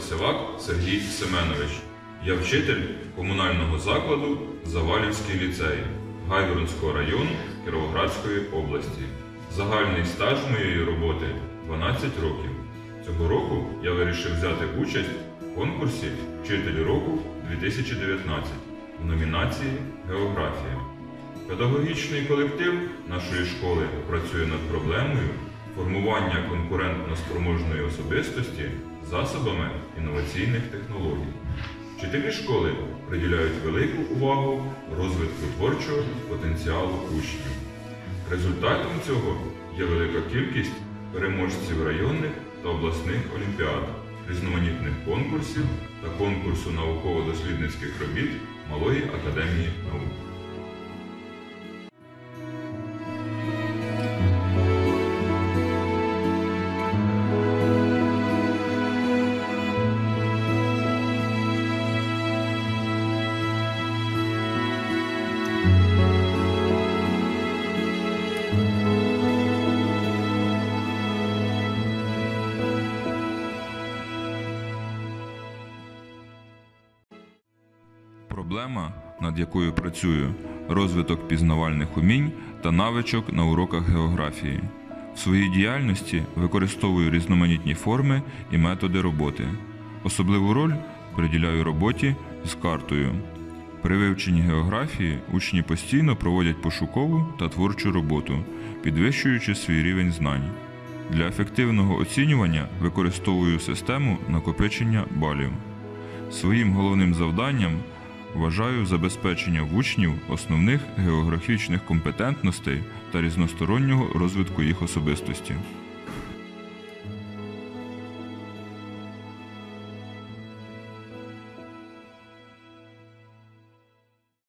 Сивак Сергій Семенович. Я вчитель комунального закладу Завалівський ліцей Гайворонського району Кіровоградської області. Загальний стаж моєї роботи 12 років. Цього року я вирішив взяти участь в конкурсі Вчитель року 2019 в номінації Географія. Педагогічний колектив нашої школи працює над проблемою формування конкурентно-спроможної особистості засобами інноваційних технологій. Вчителі школи приділяють велику увагу розвитку творчого потенціалу учнів. Результатом цього є велика кількість переможців районних та обласних олімпіад, різноманітних конкурсів та конкурсу науково-дослідницьких робіт Малої академії наук. Проблема, над якою працюю, розвиток пізнавальних умінь та навичок на уроках географії. В своїй діяльності використовую різноманітні форми і методи роботи. Особливу роль приділяю роботі з картою. При вивченні географії учні постійно проводять пошукову та творчу роботу, підвищуючи свій рівень знань. Для ефективного оцінювання використовую систему накопичення балів. Своїм головним завданням вважаю забезпечення в учнів основних географічних компетентностей та різностороннього розвитку їх особистості.